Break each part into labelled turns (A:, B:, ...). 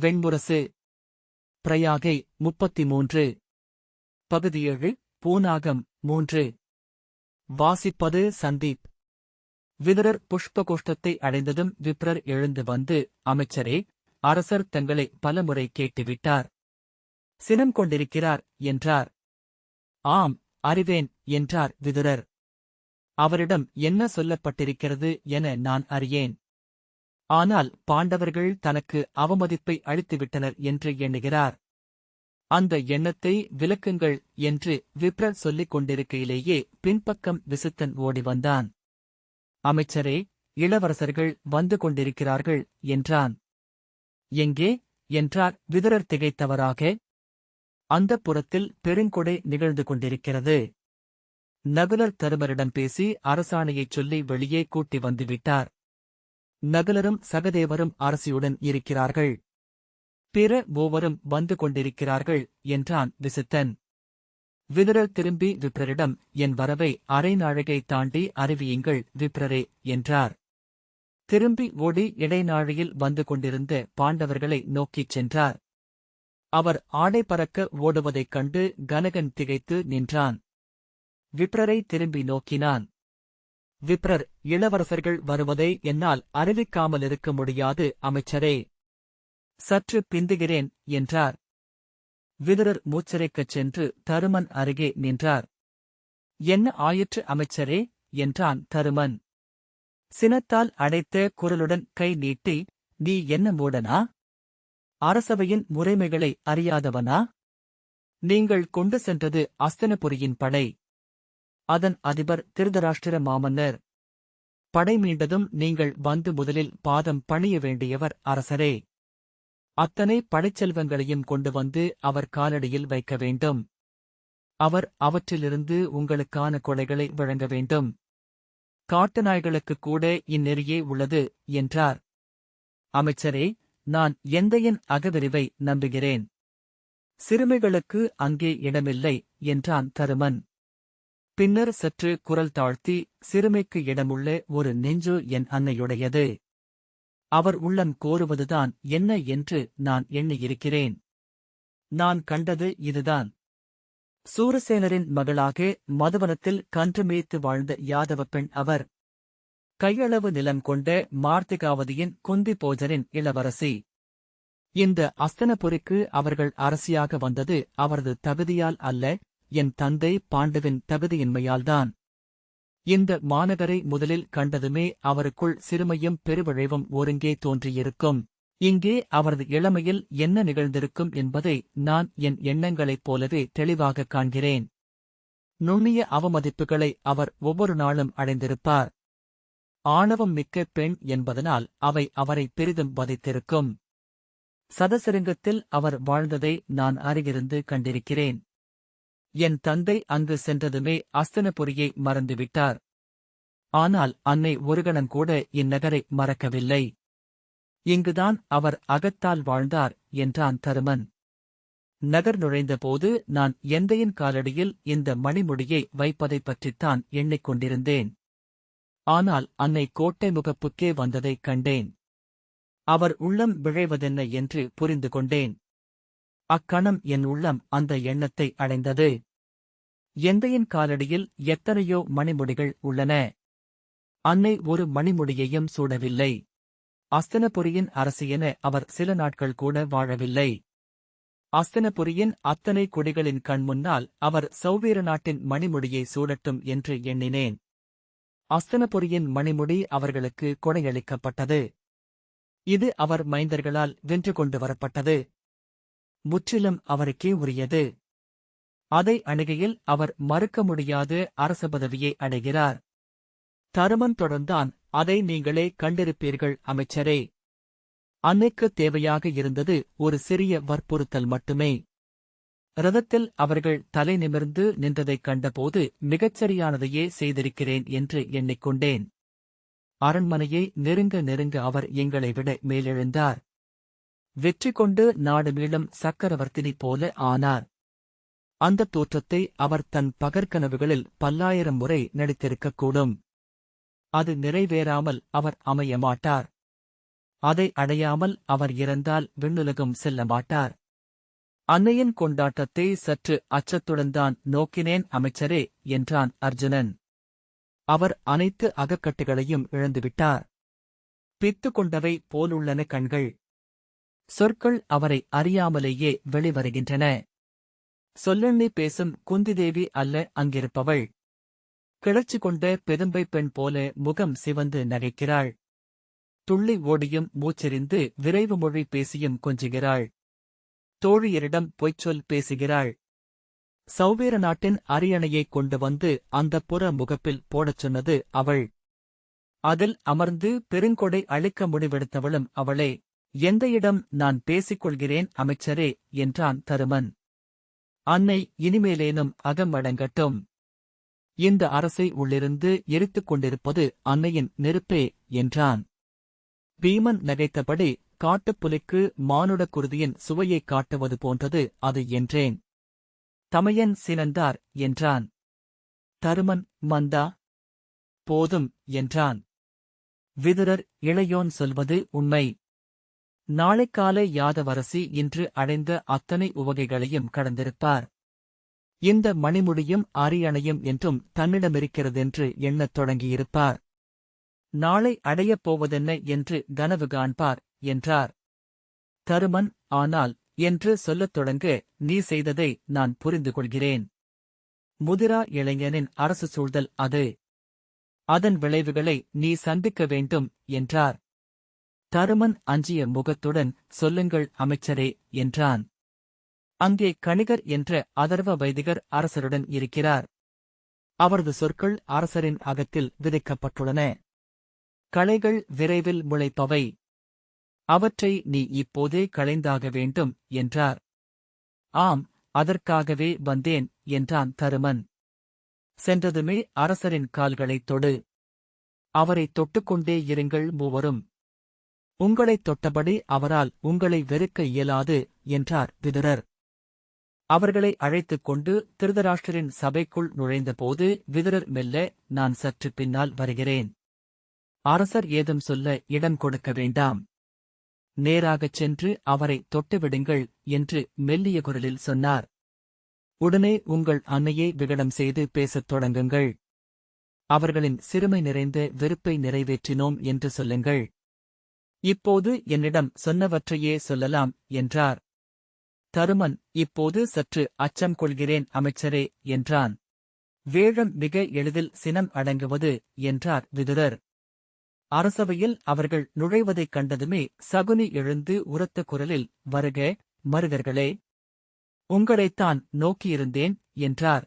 A: வெண்முரசு பிரயாகை முப்பத்தி மூன்று பகுதியேழு பூனாகம் மூன்று. வாசிப்பது சந்தீப். விதுரர் புஷ்பகோஷ்டத்தை அடைந்ததும் விப்ரர் எழுந்து வந்து அமைச்சரே அரசர் தங்களை பலமுறை கேட்டுவிட்டார். சினம் கொண்டிருக்கிறார் என்றார். ஆம் அறிவேன் என்றார் விதுரர். அவரிடம் என்ன சொல்லப்பட்டிருக்கிறது என நான் அறியேன். ஆனால் பாண்டவர்கள் தனக்கு அவமதிப்பை அளித்துவிட்டனர் என்று எண்ணுகிறார். அந்த எண்ணத்தை விளக்குங்கள் என்று விப்ரர் சொல்லிக் கொண்டிருக்கையிலேயே பின்பக்கம் விசித்தன் ஓடி வந்தான். அமைச்சரே இளவரசர்கள் வந்து கொண்டிருக்கிறார்கள் என்றான். எங்கே? என்றார் விதுரர் திகைத்தவராக. அந்த புறத்தில் பெருங்கொடை நிகழ்ந்து கொண்டிருக்கிறது. நகுலர் தருமரிடம் பேசி அரசாணையைச் சொல்லி வெளியே கூட்டி வந்துவிட்டார் நகுலரும் சகதேவரும் அரசியுடன் இருக்கிறார்கள். பிற மூவரும் வந்து கொண்டிருக்கிறார்கள் என்றான் விசித்தன். விதுரர் திரும்பி விப்ரரிடம் என் வரவை அரை நாழிகை தாண்டி அறிவியுங்கள் விப்ரரே என்றார். திரும்பி ஓடி இடைநாழியில் வந்து கொண்டிருந்த பாண்டவர்களை நோக்கிச் சென்றார். அவர் ஆடை பறக்க ஓடுவதைக் கண்டு கனகன் திகைத்து நின்றான். விப்ரரை திரும்பி நோக்கினான். விப்ரர் இளவரசர்கள் வருவதை என்னால் அறிவிக்காமலிருக்க முடியாது அமைச்சரே. சற்று பிந்துகிறேன் என்றார். விதுரர் மூச்சரைக்கச் சென்று தருமன் அருகே நின்றார். என்ன ஆயிற்று அமைச்சரே என்றான் தருமன். சினத்தால் அடைத்த குரலுடன் கை நீட்டி நீ என்ன மூடனா? அரசவையின் முறைமைகளை அறியாதவனா? நீங்கள் கொண்டு சென்றது அஸ்தனபுரியின் படை. அதன் அதிபர் திருதராஷ்டிர மாமன்னர். படை மீண்டதும் நீங்கள் வந்து முதலில் பாதம் பணிய வேண்டியவர் அரசரே. அத்தனை படைச்செல்வங்களையும் கொண்டு வந்து அவர் காலடியில் வைக்க வேண்டும். அவர் அவற்றிலிருந்து உங்களுக்கான கொலைகளை வழங்க வேண்டும். காட்டு நாய்களுக்குக் கூட இந்நெறியே உள்ளது என்றார். அமைச்சரே நான் எந்தையின் அகவிரிவை நம்புகிறேன்? சிறுமிகளுக்கு அங்கே இடமில்லை என்றான் தருமன். பின்னர் சற்று குரல் தாழ்த்தி சிறுமைக்கு இடமுள்ள ஒரு நெஞ்சு என் அன்னையுடையது. அவர் உள்ளம் கோருவதுதான் என்ன என்று நான் எண்ணியிருக்கிறேன். நான் கண்டது இதுதான். சூரசேனரின் மகளாக மதுவனத்தில் கன்று மேய்த்து வாழ்ந்த யாதவ பெண் அவர். கையளவு நிலம் கொண்ட மார்த்திகாவதியின் குந்தி போஜரின் இளவரசி. இந்த அஸ்தனபுரிக்கு அவர்கள் அரசியாக வந்தது அவரது தகுதியால் அல்ல என் தந்தை பாண்டவின் தகுதியின்மையால்தான். இந்த மாநகரை முதலில் கண்டதுமே அவருக்குள் சிறுமையும் பெருவிழைவும் ஒருங்கே தோன்றியிருக்கும். இங்கே அவரது இளமையில் என்ன நிகழ்ந்திருக்கும் என்பதை நான் என் எண்ணங்களைப் போலவே தெளிவாகக் காண்கிறேன். நுண்ணிய அவமதிப்புகளை அவர் ஒவ்வொரு நாளும் அடைந்திருப்பார். ஆணவம் மிக்க பெண் என்பதனால் அவை அவரை பெரிதும் வதைத்திருக்கும். சதசிருங்கத்தில் அவர் வாழ்ந்ததை நான் அருகிருந்து கண்டிருக்கிறேன். என் தந்தை அங்கு சென்றதுமே அஸ்தனபுரியை மறந்துவிட்டார். ஆனால் அன்னை ஒருகணம் கூட இந்நகரை மறக்கவில்லை. இங்குதான் அவர் அகத்தால் வாழ்ந்தார் என்றான் தருமன். நகர் நுழைந்தபோது நான் எந்தையின் காலடியில் இந்த மணிமுடியை வைப்பதைப் பற்றித்தான் எண்ணிக்கொண்டிருந்தேன் ஆனால் அன்னை கோட்டை முகப்புக்கே வந்ததைக் கண்டேன். அவர் உள்ளம் விழைவதென்ன என்று புரிந்து கொண்டேன். அக்கணம் என் உள்ளம் அந்த எண்ணத்தை அடைந்தது. எந்தையின் காலடியில் எத்தனையோ மணிமுடிகள் உள்ளன. அன்னை ஒரு மணிமுடியையும் சூடவில்லை. அஸ்தனபுரியின் அரசியென அவர் சில நாட்கள் கூட வாழவில்லை. அஸ்தனபுரியின் அத்தனை குடிகளின் கண் முன்னால் அவர் சௌவீர நாட்டின் மணிமுடியை சூடட்டும் என்று எண்ணினேன். அஸ்தனபுரியின் மணிமுடி அவர்களுக்கு கொடையளிக்கப்பட்டது. இது அவர் மைந்தர்களால் வென்று கொண்டு வரப்பட்டது. முற்றிலும் அவருக்கே உரியது. அதை அணுகையில் அவர் மறுக்க முடியாது அரச பதவியை அடைகிறார். தருமன் தொடர்ந்தான் அதை நீங்களே கண்டிருப்பீர்கள் அமைச்சரே. அன்னைக்கு தேவையாக இருந்தது ஒரு சிறிய வற்புறுத்தல் மட்டுமே. ரதத்தில் அவர்கள் தலை நிமிர்ந்து நின்றதைக் கண்டபோது மிகச்சரியானதையே செய்திருக்கிறேன் என்று எண்ணிக்கொண்டேன். அரண்மனையை நெருங்க நெருங்க அவர் எங்களை விட மேலெழுந்தார். வெற்றி கொண்டு நாடு மீளும் சக்கரவர்த்தினி போல ஆனார். அந்த தோற்றத்தை அவர் தன் பகற்கனவுகளில் பல்லாயிரம் முறை நடித்திருக்கக்கூடும். அது நிறைவேறாமல் அவர் அமைய மாட்டார். அதை அடையாமல் அவர் இறந்தால் விண்ணுலகம் செல்ல மாட்டார். அன்னையின் கொண்டாட்டத்தை சற்று அச்சத்துடன் தான் நோக்கினேன் அமைச்சரே என்றான் அர்ஜுனன். அவர் அனைத்து அகக்கட்டுகளையும் இழந்துவிட்டார். பித்து கொண்டவை போலுள்ளன கண்கள். சொற்கள் அவரை அறியாமலேயே வெளிவருகின்றன. சொல்லெண்ணி பேசும் குந்திதேவி அல்ல அங்கிருப்பவள். கிளர்ச்சி கொண்ட பெரும்பை பெண் போல முகம் சிவந்து நகைக்கிறாள். துள்ளி ஓடியும் மூச்செறிந்து விரைவு மொழி பேசியும் கொஞ்சுகிறாள். தோழியரிடம் பொய்ச்சொல் பேசுகிறாள். சௌவேர நாட்டின் அரியணையைக் கொண்டு வந்து அந்த புற முகப்பில் போடச் சொன்னது அவள். அதில் அமர்ந்து பெருங்கொடை அழிக்க முடிவெடுத்தவளும் அவளே. எந்த இடம் நான் பேசிக் கொள்கிறேன் அமைச்சரே என்றான் தருமன். அன்னை இனிமேலேனும் அகம் வழங்கட்டும். இந்த அரசை உள்ளிருந்து எரித்துக் கொண்டிருப்பது அன்னையின் நெருப்பே என்றான். பீமன் நகைத்தபடி காட்டுப்புலிக்கு மானுட குருதியின் சுவையைக் காட்டுவது போன்றது அது என்றேன். தமையன் சினந்தார் என்றான். தருமன் மந்தா? போதும் என்றான். விதுரர் இளையோன் சொல்வது உண்மை. நாளை காலை யாதவரசி இன்று அடைந்த அத்தனை உவகைகளையும் கடந்திருப்பார். இந்த மணிமுடியும் அரியணையும் என்றும் தன்னிடமிருக்கிறதென்று எண்ணத் தொடங்கியிருப்பார். நாளை அடையப் போவதென்ன என்று கனவு காண்பார் என்றார். தருமன் ஆனால் என்று சொல்லத் தொடங்க நீ செய்ததை நான் புரிந்து கொள்கிறேன் முதிரா இளைஞனின் அரசு சூழ்தல் அது. அதன் விளைவுகளை நீ சந்திக்க வேண்டும் என்றார். தருமன் அஞ்சிய முகத்துடன் சொல்லுங்கள் அமைச்சரே என்றான். அங்கே கணிகர் என்ற அதர்வ வைதிகர் அரசருடன் இருக்கிறார். அவரது சொற்கள் அரசரின் அகத்தில் விதைக்கப்பட்டுள்ளன. களைகள் விரைவில் முளைப்பவை. அவற்றை நீ இப்போதே களைந்தாக வேண்டும் என்றார். ஆம் அதற்காகவே வந்தேன் என்றான் தருமன். சென்றதுமே அரசரின் கால்களைத் தொடு. அவரை தொட்டுக்கொண்டே இருங்கள் மூவரும். உங்களைத் தொட்டபடி அவரால் உங்களை வெறுக்க இயலாது என்றார் விதுரர். அவர்களை அழைத்துக் கொண்டு திருதராஷ்டிரின் சபைக்குள் நுழைந்தபோது விதுரர் மெல்ல நான் சற்று பின்னால் வருகிறேன். அரசர் ஏதும் சொல்ல இடம் கொடுக்க வேண்டாம். நேராகச் சென்று அவரை தொட்டுவிடுங்கள் என்று மெல்லிய குரலில் சொன்னார். உடனே உங்கள் அன்னையை விகடம் செய்து பேசத் தொடங்குங்கள். அவர்களின் சிறுமை நிறைந்த வெறுப்பை நிறைவேற்றினோம் என்று சொல்லுங்கள். இப்போது என்னிடம் சொன்னவற்றையே சொல்லலாம் என்றார். தருமன் இப்போது சற்று அச்சம் கொள்கிறேன் அமைச்சரே என்றான். வேழம் மிக எளிதில் சினம் அடங்குவது என்றார் விதுரர். அரசவையில் அவர்கள் நுழைவதைக் கண்டதுமே சகுனி எழுந்து உரத்த குரலில் வருக மருகர்களே உங்களைத்தான் நோக்கியிருந்தேன் என்றார்.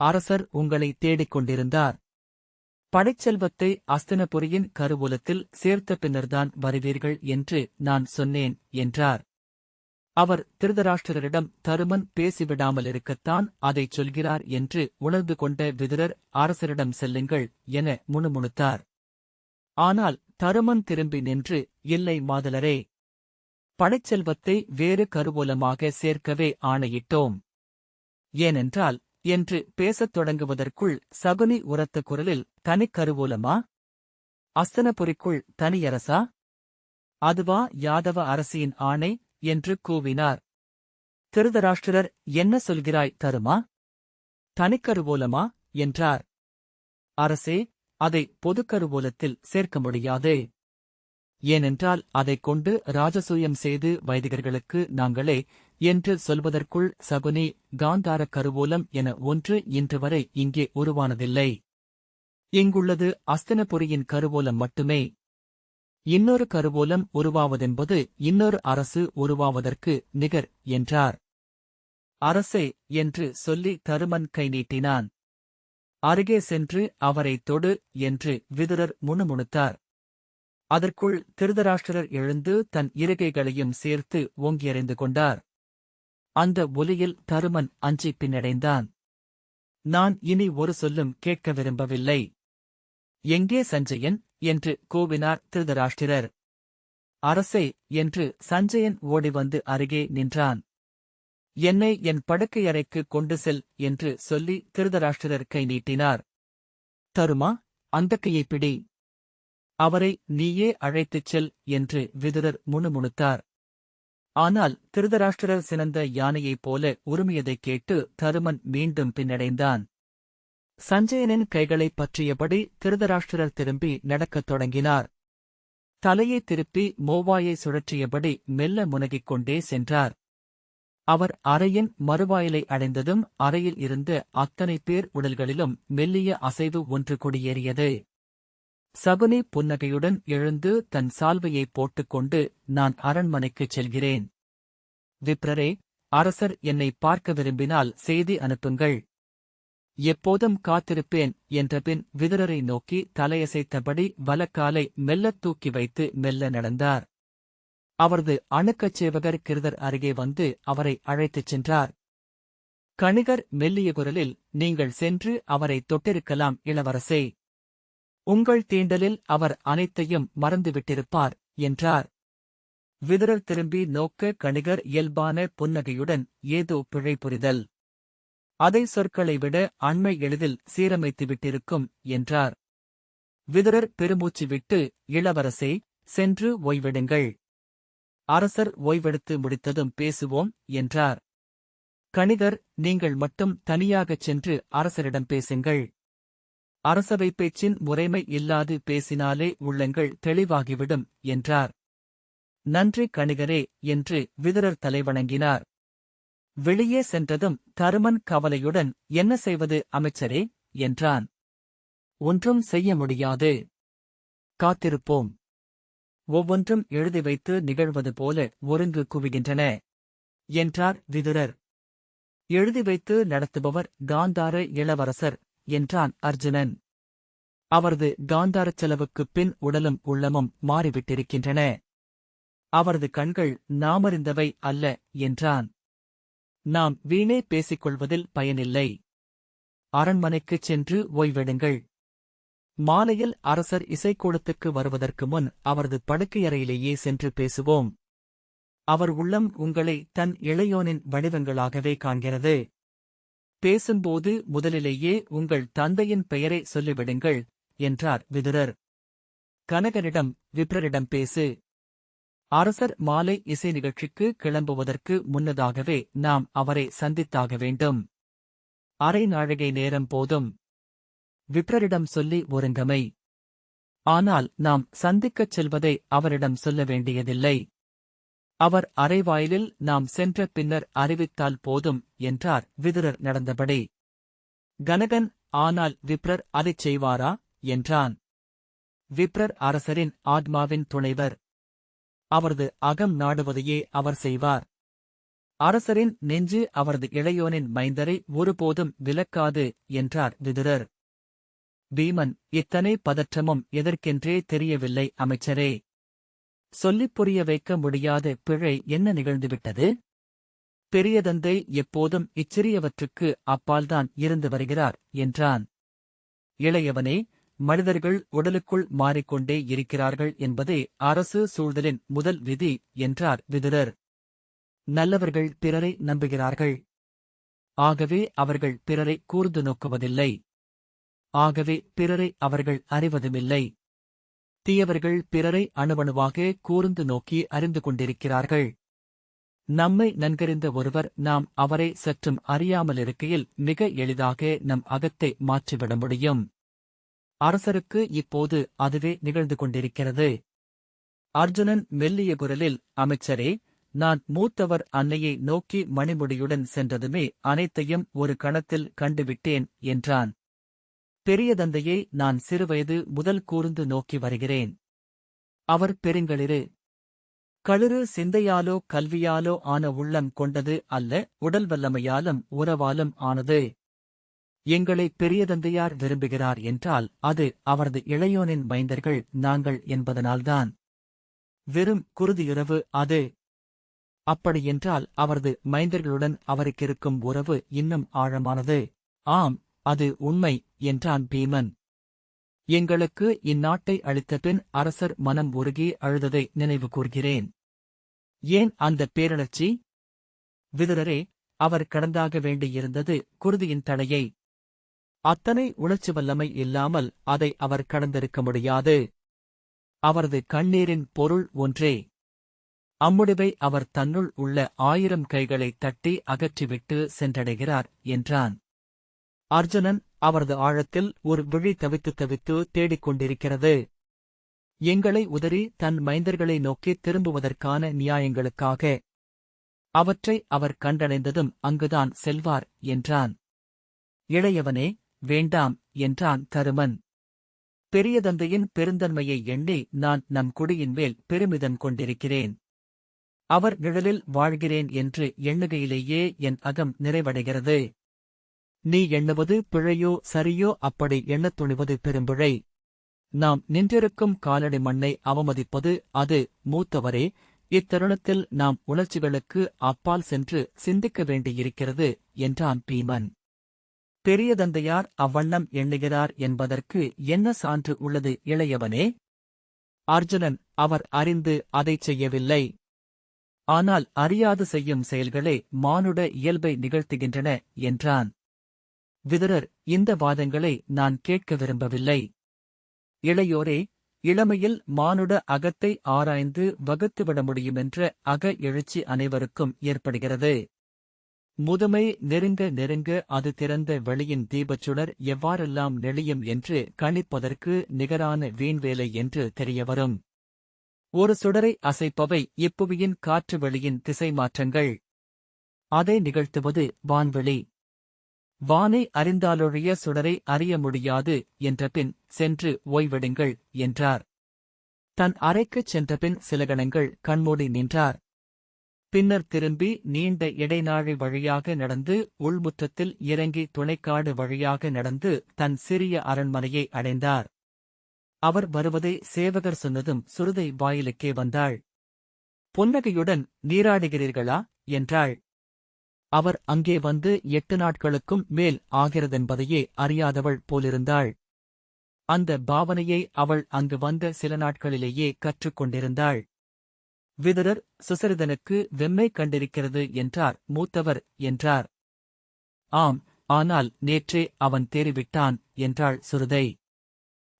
A: அரசர் உங்களை தேடிக் கொண்டிருந்தார் படைச்செல்வத்தை அஸ்தினபுரியின் கருவூலத்தில் சேர்த்த பின்னர்தான் வருவீர்கள் என்று நான் சொன்னேன் என்றார். அவர் திருதராஷ்டிரரிடம் தருமன் பேசிவிடாமல் இருக்கத்தான் அதைச் சொல்கிறார் என்று உணர்ந்து கொண்ட விதுரர் அரசரிடம் செல்லுங்கள் என முணுமுணுத்தார். ஆனால் தருமன் திரும்பி நின்று இல்லை மாதலரே படைச்செல்வத்தை வேறு கருவூலமாக சேர்க்கவே ஆணையிட்டோம். ஏனென்றால் என்று பேசத் தொடங்குவதற்குள் சகுனி உரத்த குரலில் தனிக்கருவூலமா அஸ்தனபுரிக்குள் தனியரசா? அதுவா யாதவ அரசியின் ஆணை? என்று கூவினார். திருதராஷ்டிரர் என்ன சொல்கிறாய் தருமா? தனிக்கருவூலமா என்றார். அரசே அதை பொதுக்கருவூலத்தில் சேர்க்க முடியாதே. ஏனென்றால் அதைக் கொண்டு ராஜசூயம் செய்து வைதிகர்களுக்கு நாங்களே என்று சொல்வதற்குள் சகுனி காந்தார கருவூலம் என ஒன்று இன்று வரை இங்கே உருவானதில்லை. இங்குள்ளது அஸ்தினபுரியின் கருவூலம் மட்டுமே. இன்னொரு கருவூலம் உருவாவதென்பது இன்னொரு அரசு உருவாவதற்கு நிகர் என்றார். அரசே என்று சொல்லி தருமன் கை நீட்டினான். அருகே சென்று அவரை தொடு என்று விதுரர் முணுமுணுத்தார். அதற்குள் திருதராஷ்டிரர் எழுந்து தன் இருகைகளையும் சேர்த்து ஓங்கியறிந்து கொண்டார். அந்த ஒலியில் தருமன் அஞ்சி பின்னடைந்தான். நான் இனி ஒரு சொல்லும் கேட்க விரும்பவில்லை. எங்கே சஞ்சயன்? என்று கூவினார் திருதராஷ்டிரர். அரசே! என்று சஞ்சயன் ஓடி வந்து அருகே நின்றான். என்னை என் படுக்கையறைக்கு கொண்டு செல் என்று சொல்லி திருதராஷ்டிரர் கை நீட்டினார். தருமா? அந்த கையை பிடி. அவரை நீயே அழைத்துச் செல் என்று விதுரர் முணுமுணுத்தார். ஆனால் திருதராஷ்டிரர் சினந்த யானையைப் போல உரிமையதைக் கேட்டு தருமன் மீண்டும் பின்னடைந்தான். சஞ்சயனின் கைகளைப் பற்றியபடி திருதராஷ்டிரர் திரும்பி நடக்கத் தொடங்கினார். தலையை திருப்பி மோவாயை சுழற்றியபடி மெல்ல முனகிக் கொண்டே சென்றார். அவர் அறையின் மறுவாயிலை அடைந்ததும் அறையில் இருந்த அத்தனை பேர் உடல்களிலும் மெல்லிய அசைவு ஒன்று குடியேறியது. சகுனி புன்னகையுடன் எழுந்து தன் சால்வையைப் போட்டுக்கொண்டு நான் அரண்மனைக்குச் செல்கிறேன். விப்ரரே அரசர் என்னை பார்க்க விரும்பினால் செய்தி அனுப்புங்கள். எப்போதும் காத்திருப்பேன் என்றபின் விதுரரை நோக்கி தலையசைத்தபடி வலக்காலை மெல்லத் தூக்கி வைத்து மெல்ல நடந்தார். அவரது அணுக்கச் சேவகர் கிருதர் அருகே வந்து அவரை அழைத்துச் சென்றார். கணிகர் மெல்லிய குரலில் நீங்கள் சென்று அவரை தொட்டிருக்கலாம் இளவரசே. உங்கள் தீண்டலில் அவர் அனைத்தையும் மறந்துவிட்டிருப்பார் என்றார். விதரர் திரும்பி நோக்க கணிகர் இயல்பான புன்னகையுடன் ஏதோ பிழை புரிதல். அதை சொற்களை விட அண்மை எளிதில் சீரமைத்து விட்டிருக்கும் என்றார். விதரர் பெருமூச்சு விட்டு இளவரசே சென்று ஓய்வெடுங்கள். அரசர் ஓய்வெடுத்து முடித்ததும் பேசுவோம் என்றார். கணிதர் நீங்கள் மட்டும் தனியாகச் சென்று அரசரிடம் பேசுங்கள். அரசவை பேச்சின் முறைமை இல்லாது பேசினாலே உள்ளங்கள் தெளிவாகிவிடும் என்றார். நன்றி கணிகரே என்று விதுரர் தலைவணங்கினார். வெளியே சென்றதும் தருமன் கவலையுடன் என்ன செய்வது அமைச்சரே? என்றான். ஒன்றும் செய்ய முடியாது. காத்திருப்போம். ஒவ்வொன்றும் எழுதி வைத்து நிகழ்வது போல ஒருங்கு குவிகின்றன என்றார் விதுரர். எழுதி வைத்து நடத்துபவர் காந்தார இளவரசர். என்றான் அர்ஜுனன். அவரது காந்தாரச் செலவுக்குப் பின் உடலும் உள்ளமும் மாறிவிட்டிருக்கின்றன. அவரது கண்கள் நாமறிந்தவை அல்ல என்றான். நாம் வீணே பேசிக்கொள்வதில் பயனில்லை. அரண்மனைக்குச் சென்று ஓய்வெடுங்கள். மாலையில் அரசர் இசைக்கூடத்துக்கு வருவதற்கு முன் அவரது படுக்கையறையிலேயே சென்று பேசுவோம். அவர் உள்ளம் உங்களை தன் இளையோனின் வடிவங்களாகவே காண்கிறது. பேசும்போது முதலிலேயே உங்கள் தந்தையின் பெயரை சொல்லிவிடுங்கள் என்றார் விதுரர். கனகனிடம் விப்ரரிடம் பேசு. அரசர் மாலை இசை நிகழ்ச்சிக்கு கிளம்புவதற்கு முன்னதாகவே நாம் அவரை சந்தித்தாக வேண்டும். அரை நாழிகை நேரம் போதும். விப்ரரிடம் சொல்லி ஒருங்கமை. ஆனால் நாம் சந்திக்கச் செல்வதை அவரிடம் சொல்ல வேண்டியதில்லை. அவர் அரைவாயிலில் நாம் சென்ற பின்னர் அறிவித்தால் போதும் என்றார் விதுரர் நடந்தபடி. கனகன் ஆனால் விப்ரர் அதைச் செய்வாரா? என்றான். விப்ரர் அரசரின் ஆத்மாவின் துணைவர். அவரது அகம் நாடுவதையே அவர் செய்வார். அரசரின் நெஞ்சு அவரது இளையோனின் மைந்தரை ஒருபோதும் விலக்காது என்றார் விதுரர். பீமன் இத்தனை பதற்றமும் எதற்கென்றே தெரியவில்லை அமைச்சரே. சொல்லிப் புரிய வைக்க முடியாத பிழை என்ன நிகழ்ந்துவிட்டது? பெரியதந்தை எப்போதும் இச்சிறியவற்றுக்கு அப்பால்தான் இருந்து வருகிறார் என்றான். இளையவனே மனிதர்கள் உடலுக்குள் மாறிக்கொண்டே இருக்கிறார்கள் என்பதே அரசு சூழ்தலின் முதல் விதி என்றார் விதுரர். நல்லவர்கள் பிறரை நம்புகிறார்கள். ஆகவே அவர்கள் பிறரை கூர்ந்து நோக்குவதில்லை. ஆகவே பிறரை அவர்கள் அறிவதுமில்லை. தீயவர்கள் பிறரை அணுவணுவாக கூர்ந்து நோக்கி அறிந்து கொண்டிருக்கிறார்கள். நம்மை நன்கறிந்த ஒருவர் நாம் அவரை சற்றும் அறியாமலிருக்கையில் மிக எளிதாக நம் அகத்தை மாற்றிவிட முடியும். அரசருக்கு இப்போது அதுவே நிகழ்ந்து கொண்டிருக்கிறது. அர்ஜுனன் மெல்லிய குரலில் அமைச்சரே நான் மூத்தவர் அன்னையை நோக்கி மணிமுடியுடன் சென்றதுமே அனைத்தையும் ஒரு கணத்தில் கண்டுவிட்டேன் என்றான். பெரியதந்தையை நான் சிறுவயது முதல் கூர்ந்து நோக்கி வருகிறேன். அவர் பெருங்களிரு களிறு சிந்தையாலோ கல்வியாலோ ஆன உள்ளம் கொண்டது அல்ல உடல் வல்லமையாலும் உறவாலும் ஆனது. எங்களை பெரியதந்தையார் விரும்புகிறார் என்றால் அது அவரது இளையோனின் மைந்தர்கள் நாங்கள் என்பதனால்தான். வெறும் குருதியுறவு அது. அப்படியென்றால் அவரது மைந்தர்களுடன் அவருக்கிருக்கும் உறவு இன்னும் ஆழமானது. ஆம் அது உண்மை என்றான் பீமன். எங்களுக்கு இந்நாட்டை அளித்தபின் அரசர் மனம் உருகி அழுததை நினைவு கூர்கிறேன். ஏன் அந்த பேரழச்சி விதுரரே அவர் கடந்தாக வேண்டியிருந்தது குருதியின் தடையை அத்தனை உணர்ச்சி வல்லமை இல்லாமல் அதை அவர் கடந்திருக்க முடியாது. அவரது கண்ணீரின் பொருள் ஒன்றே. அம்முடிவை அவர் தன்னுள் உள்ள ஆயிரம் கைகளை தட்டி அகற்றிவிட்டு சென்றடைகிறார் என்றான். அர்ஜுனன் அவரது ஆழத்தில் ஒரு விழி தவித்து தவித்து தேடிக் கொண்டிருக்கிறது எங்களை உதறி தன் மைந்தர்களை நோக்கி திரும்புவதற்கான நியாயங்களுக்காக. அவற்றை அவர் கண்டடைந்ததும் அங்குதான் செல்வார் என்றான். இளையவனே வேண்டாம் என்றான் தருமன். பெரிய தந்தையின் பெருந்தன்மையை எண்ணி நான் நம் குடியின் மேல் பெருமிதம் கொண்டிருக்கிறேன். அவர் நிழலில் வாழ்கிறேன் என்று எண்ணுகையிலேயே என் அகம் நிறைவடைகிறது. நீ எண்ணுவது பிழையோ சரியோ அப்படி எண்ணத் துணிவது பெரும்பிழை. நாம் நின்றிருக்கும் காலடி மண்ணை அவமதிப்பது அது மூத்தவரே. இத்தருணத்தில் நாம் உணர்ச்சிகளுக்கு அப்பால் சென்று சிந்திக்க வேண்டியிருக்கிறது என்றான் பீமன். பெரிய தந்தையார் அவ்வண்ணம் எண்ணுகிறார் என்பதற்கு என்ன சான்று உள்ளது இளையவனே? அர்ஜுனன் அவர் அறிந்து அதைச் செய்யவில்லை. ஆனால் அறியாது செய்யும் செயல்களே மானுட இயல்பை நிகழ்த்துகின்றன என்றான். விதுரர் இந்த வாதங்களை நான் கேட்க விரும்பவில்லை. இளையோரே இளமையில் மானுட அகத்தை ஆராய்ந்து வகுத்துவிட முடியுமென்ற அக எழுச்சி அனைவருக்கும் ஏற்படுகிறது. முதுமை நெருங்க நெருங்க அது திறந்த வெளியின் தீபச்சுடர் எவ்வாறெல்லாம் நெளியும் என்று கணிப்பதற்கு நிகரான வீண்வேலை என்று தெரியவரும். ஒரு சுடரை அசைப்பவை இப்புவியின் காற்று வெளியின் திசை மாற்றங்கள். அதை நிகழ்த்துவது வான்வெளி. வானை அறிந்தாலொழிய சுடரை அறிய முடியாது என்றபின் சென்று ஓய்வெடுங்கள் என்றார். தன் அறைக்குச் சென்றபின் சில கணங்கள் கண்மூடி நின்றார். பின்னர் திரும்பி நீண்ட இடைநாழி வழியாக நடந்து உள்முற்றத்தில் இறங்கி துணைக்காடு வழியாக நடந்து தன் சிறிய அரண்மனையை அடைந்தார். அவர் வருவதை சேவகர் சொன்னதும் சுருதை வாயிலுக்கே வந்தாள். புன்னகையுடன் நீராடுகிறீர்களா? என்றாள். அவர் அங்கே வந்து எட்டு நாட்களுக்கும் மேல் ஆகிறதென்பதையே அறியாதவள் போலிருந்தாள். அந்த பாவனையை அவள் அங்கு வந்த சில நாட்களிலேயே கற்றுக்கொண்டிருந்தாள். விதுரர் சுசரிதனுக்கு வெம்மை கண்டிருக்கிறது என்றார் மூத்தவர் என்றார். ஆம் ஆனால் நேற்றே அவன் தேறிவிட்டான் என்றாள் சுருதை.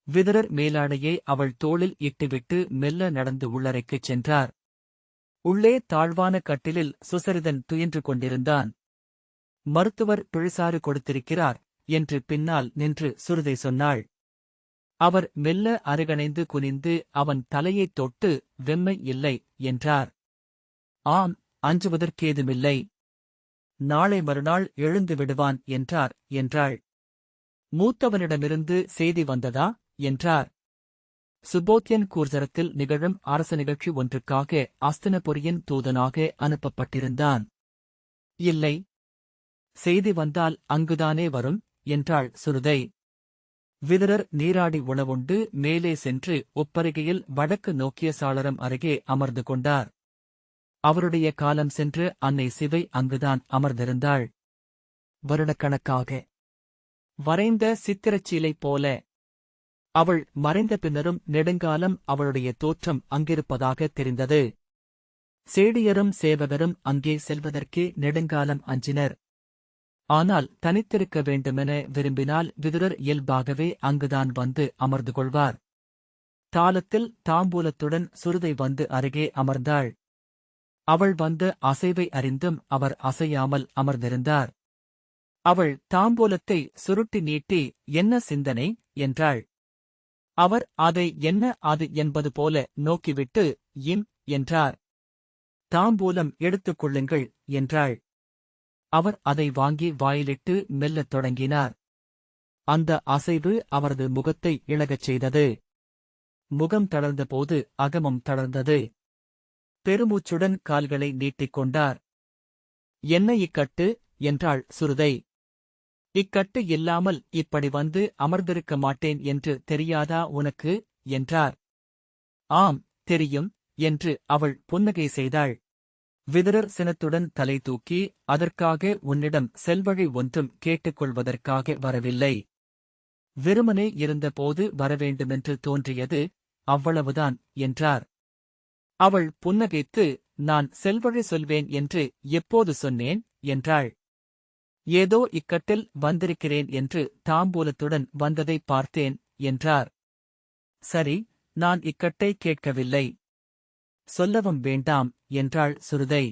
A: விதுரர் மேலாடையை அவள் தோளில் இட்டுவிட்டு மெல்ல நடந்து உள்ளறைக்குச் சென்றார். உள்ளே தாழ்வான கட்டிலில் சுசரிதன் துயின்று கொண்டிருந்தான். மருத்துவர் பிழிசாறு கொடுத்திருக்கிறார் என்று பின்னால் நின்று சுருதை சொன்னாள். அவர் மெல்ல அருகணைந்து குனிந்து அவன் தலையைத் தொட்டு வெம்மை இல்லை என்றார். ஆம் அஞ்சுவதற்கேதுமில்லை. நாளை மறுநாள் எழுந்து விடுவான் என்றார் என்றாள். மூத்தவனிடமிருந்து செய்தி வந்ததா? என்றார். சுபோத்தியன் கூர்சரத்தில் நிகழும் அரச நிகழ்ச்சி ஒன்றுக்காக அஸ்தனபுரியின் தூதனாக அனுப்பப்பட்டிருந்தான். இல்லை. செய்தி வந்தால் அங்குதானே வரும் என்றாள் சுருதை. விதரர் நீராடி உணவுண்டு மேலே சென்று ஒப்பருகையில் வடக்கு நோக்கிய சாளரம் அருகே அமர்ந்து கொண்டார். அவருடைய காலம் சென்று அன்னை சிவை அங்குதான் அமர்ந்திருந்தாள். வருடக்கணக்காக. வரைந்த சித்திரச்சீலை போல அவள் மறைந்த பின்னரும் நெடுங்காலம் அவளுடைய தோற்றம் அங்கிருப்பதாக தெரிந்தது. சேடியரும் சேவகரும் அங்கே செல்வதற்கே நெடுங்காலம் அஞ்சினர். ஆனால் தனித்திருக்க வேண்டுமென விரும்பினால் விதுரர் இயல்பாகவே அங்குதான் வந்து அமர்ந்து கொள்வார். தாளத்தில் தாம்பூலத்துடன் சுருதை வந்து அருகே அமர்ந்தாள். அவள் வந்து அசைவை அறிந்தும் அவர் அசையாமல் அமர்ந்திருந்தார். அவள் தாம்பூலத்தை சுருட்டி நீட்டி என்ன சிந்தனை? என்றாள். அவர் அதை என்ன அது என்பது போல நோக்கிவிட்டு இம் என்றார். தாம்பூலம் எடுத்துக் கொள்ளுங்கள் என்றாள். அவர் அதை வாங்கி வாயிலிட்டு மெல்லத் தொடங்கினார். அந்த அசைவு அவரது முகத்தை இழகச் செய்தது. முகம் தளர்ந்தபோது அகமம் தளர்ந்தது. பெருமூச்சுடன் கால்களை நீட்டிக் கொண்டார். என்ன இக்கட்டு? என்றாள் சுருதை. இக்கட்டு இல்லாமல் இப்படி வந்து அமர்ந்திருக்க மாட்டேன் என்று தெரியாதா உனக்கு? என்றார். ஆம் தெரியும் என்று அவள் புன்னகை செய்தாள். விதரர் சினத்துடன் தலை தூக்கி அதற்காக உன்னிடம் செல்வழி ஒன்றும் கேட்டுக்கொள்வதற்காக வரவில்லை. வெறுமனே இருந்தபோது வரவேண்டுமென்று தோன்றியது அவ்வளவுதான் என்றார். அவள் புன்னகைத்து நான் செல்வழி சொல்வேன் என்று எப்போது சொன்னேன்? என்றாள். ஏதோ இக்கட்டில் வந்திருக்கிறேன் என்று தாம்பூலத்துடன் வந்ததை பார்த்தேன் என்றார். சரி நான் இக்கட்டை கேட்கவில்லை. சொல்லவும் வேண்டாம் என்றாள் சுருதை.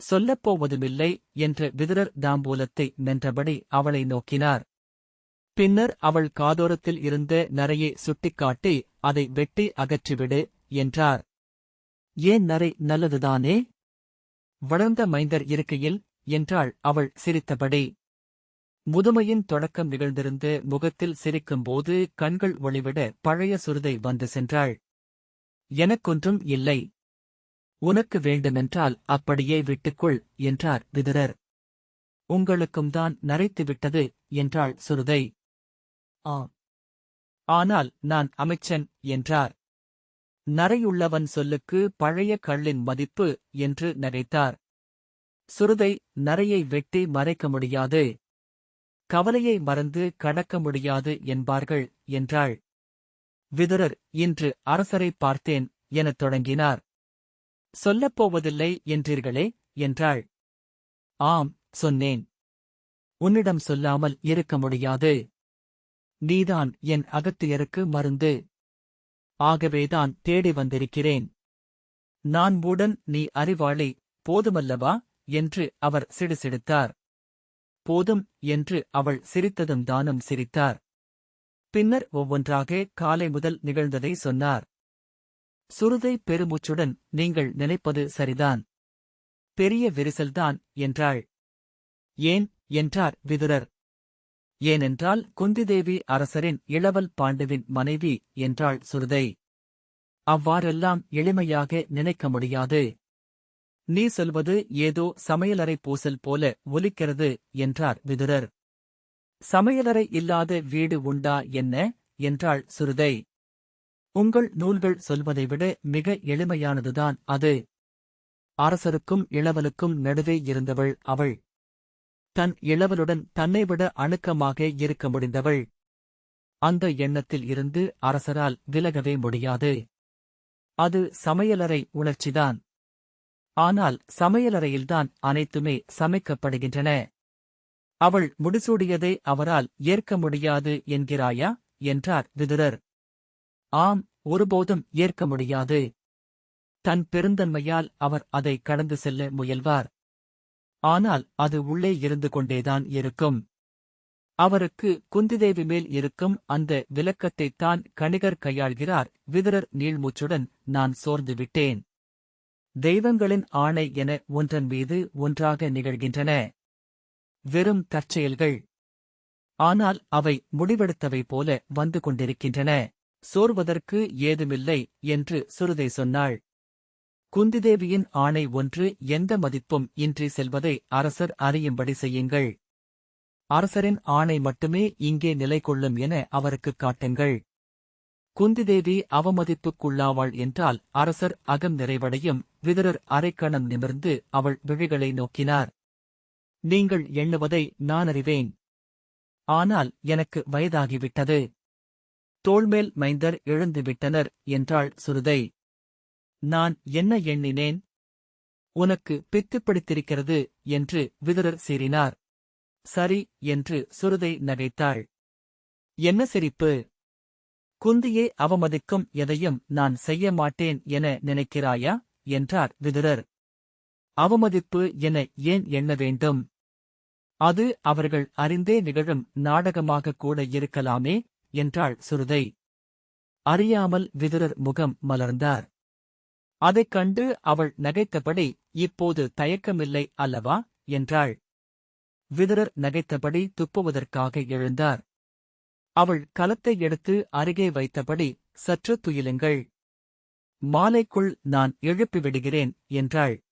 A: சொல்லப்போவதுமில்லை என்ற விதுரர் தாம்பூலத்தை மென்றபடி அவளை நோக்கினார். பின்னர் அவள் காதோரத்தில் இருந்த நரையை சுட்டிக்காட்டி அதை வெட்டி அகற்றிவிடு என்றார். ஏன் நரை நல்லதுதானே? வளர்ந்த மைந்தர் இருக்கையில் என்றாள் அவள் சிரித்தபடி. முதுமையின் தொடக்கம் நிகழ்ந்திருந்து முகத்தில் சிரிக்கும்போது கண்கள் ஒளிவிட பழைய சுருதை வந்து சென்றாள். எனக்கொன்றும் இல்லை. உனக்கு வேண்டுமென்றால் அப்படியே விட்டுக்கொள் என்றார் விதுரர். உங்களுக்கும் தான் நரைத்துவிட்டது என்றாள் சுருதை. ஆ ஆனால் நான் அமைச்சன் என்றார். நரையுள்ளவன் சொல்லுக்கு பழைய கள்ளின் மதிப்பு என்று நகைத்தார் சுருதை நரையை வெட்டி மறைக்க முடியாது. கவலையை மறந்து கடக்க முடியாது என்பார்கள் என்றாள். விதுரர் இன்று அரசரை பார்த்தேன் எனத் தொடங்கினார். சொல்லப்போவதில்லை என்றீர்களே என்றாள். ஆம் சொன்னேன். உன்னிடம் சொல்லாமல் இருக்க முடியாது. நீதான் என் அகத்தியருக்கு மருந்து. ஆகவேதான் தேடி வந்திருக்கிறேன். நான் மூடன் நீ அறிவாளி போதுமல்லவா? என்று அவர் சிடுசிடுத்தார். போதும் என்று அவள் சிரித்ததும் தானும் சிரித்தார். பின்னர் ஒவ்வொன்றாக காலை முதல் நிகழ்ந்ததை சொன்னார். சுருதை பெருமூச்சுடன் நீங்கள் நினைப்பது சரிதான். பெரிய விரிசல்தான் என்றாள். ஏன் என்றார் விதுரர். ஏனென்றால் குந்திதேவி அரசரின் இளவல் பாண்டுவின் மனைவி என்றாள் சுருதை. அவ்வாறெல்லாம் எளிமையாக நினைக்க முடியாது. நீ சொல்வது ஏதோ சமையலறை பூசல் போல ஒலிக்கிறது என்றார் விதுரர். சமையலறை இல்லாத வீடு உண்டா என்ன? என்றாள் சுருதை. உங்கள் நூல்கள் சொல்வதை விட மிக எளிமையானதுதான் அது. அரசருக்கும் இளவலுக்கும் நடுவே இருந்தவள் அவள். தன் இளவலுடன் தன்னைவிட அணுக்கமாக இருக்க முடிந்தவள். அந்த எண்ணத்தில் இருந்து அரசரால் விலகவே முடியாது. அது சமையலறை உணர்ச்சிதான். ஆனால் சமையலறையில்தான் அனைத்துமே சமைக்கப்படுகின்றன. அவள் முடிசூடியதை அவரால் ஏற்க முடியாது என்கிறாயா? என்றார் விதுரர். ஆம் ஒருபோதும் ஏற்க முடியாது. தன் பெருந்தன்மையால் அவர் அதை கடந்து செல்ல முயல்வார். ஆனால் அது உள்ளே இருந்து கொண்டேதான் இருக்கும். அவருக்கு குந்திதேவி மேல் இருக்கும் அந்த விளக்கத்தைத்தான் கணிகர் கையாள்கிறார். விதுரர் நீள்மூச்சுடன் நான் சோர்ந்து விட்டேன். தெய்வங்களின் ஆணை என ஒன்றன் மீது ஒன்றாக நிகழ்கின்றன. வெறும் தற்செயல்கள். ஆனால் அவை முடிவெடுத்தவை போல வந்து கொண்டிருக்கின்றன. சோர்வதற்கு ஏதுமில்லை என்று சுருதை சொன்னாள். குந்திதேவியின் ஆணை ஒன்று எந்த மதிப்பும் இன்றி செல்வதை அரசர் அறியும்படி செய்யுங்கள். அரசரின் ஆணை மட்டுமே இங்கே நிலை கொள்ளும் என அவருக்குக் காட்டுங்கள். குந்திதேவி அவமதிப்புக்குள்ளாவாள் என்றால் அரசர் அகம் நிறைவடையும் விதரர் அரைக்கணம் நிமிர்ந்து அவள் விழிகளை நோக்கினார். நீங்கள் எண்ணுவதை நான் அறிவேன். ஆனால் எனக்கு வயதாகிவிட்டது. தோள்மேல் மைந்தர் எழுந்துவிட்டனர் என்றாள் சுருதை. நான் என்ன எண்ணினேன்? உனக்கு பித்து பிடித்திருக்கிறது என்று விதுரர் சீறினார். சரி என்று சுருதை நகைத்தாள். என்ன சிரிப்பு? குந்தியை அவமதிக்கும் எதையும் நான் செய்ய மாட்டேன் என நினைக்கிறாயா? என்றார் விதுரர். அவமதிப்பு என ஏன் எண்ண வேண்டும்? அது அவர்கள் அறிந்தே நிகழும் நாடகமாக கூட இருக்கலாமே என்றாள் சுருதை. அறியாமல் விதுரர் முகம் மலர்ந்தார். அதைக் கண்டு அவள் நகைத்தபடி இப்போது தயக்கமில்லை அல்லவா? என்றாள். விதுரர் நகைத்தபடி துப்புவதற்காக எழுந்தார். அவள் கலத்தை எடுத்து அருகே வைத்தபடி சற்று துயிலுங்கள். மாலைக்குள் நான் எழுப்பிவிடுகிறேன் என்றாள்.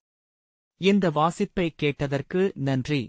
A: இந்த வாசிப்பை கேட்டதற்கு நன்றி.